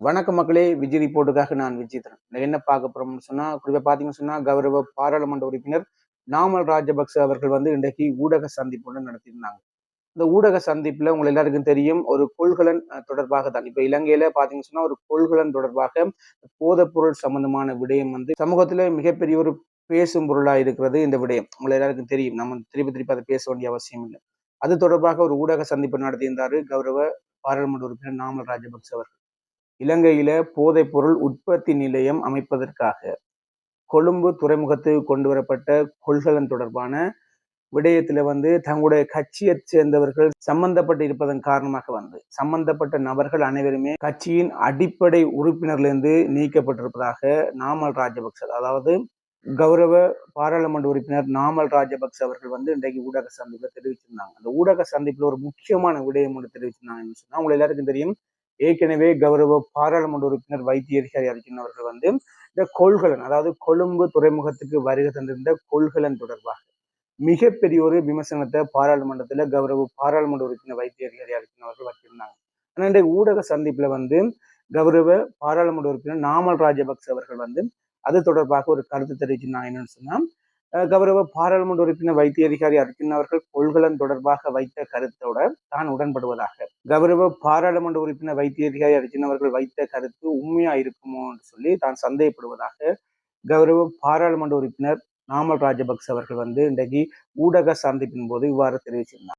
வணக்க மக்களே விஜய் ரிப்போர்ட்டுக்காக நான் விஜய் நான் என்ன பார்க்க போறோம்னு சொன்னா குறிப்பா பாத்தீங்கன்னு சொன்னா கௌரவ பாராளுமன்ற உறுப்பினர் நாமல் ராஜபக்ச அவர்கள் வந்து இன்றைக்கு ஊடக சந்திப்பு ஒன்று நடத்தியிருந்தாங்க. இந்த ஊடக சந்திப்புல உங்களை எல்லாருக்கும் தெரியும் ஒரு கொள்கலன் தொடர்பாக தான். இப்ப இலங்கையில பாத்தீங்கன்னு சொன்னா ஒரு கொள்கலன் தொடர்பாக போதைப்பொருள் சம்பந்தமான விடயம் வந்து சமூகத்துல மிகப்பெரிய ஒரு பேசும் பொருளா இருக்கிறது இந்த விடயம். உங்களை எல்லாருக்கும் தெரியும். நம்ம திருப்பி திருப்பி அதை பேச வேண்டிய அவசியம் இல்லை. அது தொடர்பாக ஒரு ஊடக சந்திப்பு நடத்தியிருந்தாரு கௌரவ பாராளுமன்ற உறுப்பினர் நாமல் ராஜபக்ச அவர்கள். இலங்கையில போதைப் பொருள் உற்பத்தி நிலையம் அமைப்பதற்காக கொழும்பு துறைமுகத்துக்கு கொண்டு வரப்பட்ட கொள்கலன் தொடர்பான விடயத்துல வந்து தங்களுடைய கட்சியைச் சேர்ந்தவர்கள் சம்பந்தப்பட்டு இருப்பதன் காரணமாக வந்து சம்பந்தப்பட்ட நபர்கள் அனைவருமே கட்சியின் அடிப்படை உறுப்பினர்லேருந்து நீக்கப்பட்டிருப்பதாக நாமல் ராஜபக்ச அதாவது கௌரவ பாராளுமன்ற உறுப்பினர் நாமல் ராஜபக்ச அவர்கள் வந்து இன்றைக்கு ஊடக சந்திப்பில் தெரிவிச்சிருந்தாங்க. அந்த ஊடக சந்திப்பில் ஒரு முக்கியமான விடயம் ஒன்று தெரிவிச்சிருந்தாங்கன்னு சொன்னால் உங்களுக்கு எல்லாருக்கும் தெரியும். ஏற்கனவே கௌரவ பாராளுமன்ற உறுப்பினர் வைத்தியதிகாரி அர்ஜுன் அவர்கள் வந்து இந்த கொள்கலன் அதாவது கொழும்பு துறைமுகத்துக்கு வருகை தந்திருந்த கொள்கலன் தொடர்பாக மிகப்பெரிய ஒரு விமர்சனத்தை பாராளுமன்றத்துல கௌரவ பாராளுமன்ற உறுப்பினர் வைத்தியதிகாரி அர்ஜுன் அவர்கள் வச்சிருந்தாங்க. ஆனால் இன்றைய ஊடக சந்திப்புல வந்து கௌரவ பாராளுமன்ற உறுப்பினர் நாமல் ராஜபக்ச அவர்கள் வந்து அது தொடர்பாக ஒரு கருத்து தெரிவிச்சிருந்தாங்க. என்னன்னு சொன்னா கௌரவ பாராளுமன்ற உறுப்பினர் வைத்திய அதிகாரி அர்ஜுன் அவர்கள் கொள்கலன் தொடர்பாக வைத்த கருத்தோட தான் உடன்படுவதாக. கௌரவ பாராளுமன்ற உறுப்பினர் வைத்திய அதிகாரி அர்ஜுன் அவர்கள் வைத்த கருத்து உண்மையா இருக்குமோ என்று சொல்லி தான் சந்தேகப்படுவதாக கௌரவ பாராளுமன்ற உறுப்பினர் நாமல் ராஜபக்ச அவர்கள் வந்து இன்றைக்கு ஊடக சந்திப்பின் போது இவ்வாறு தெரிவிச்சிருந்தார்.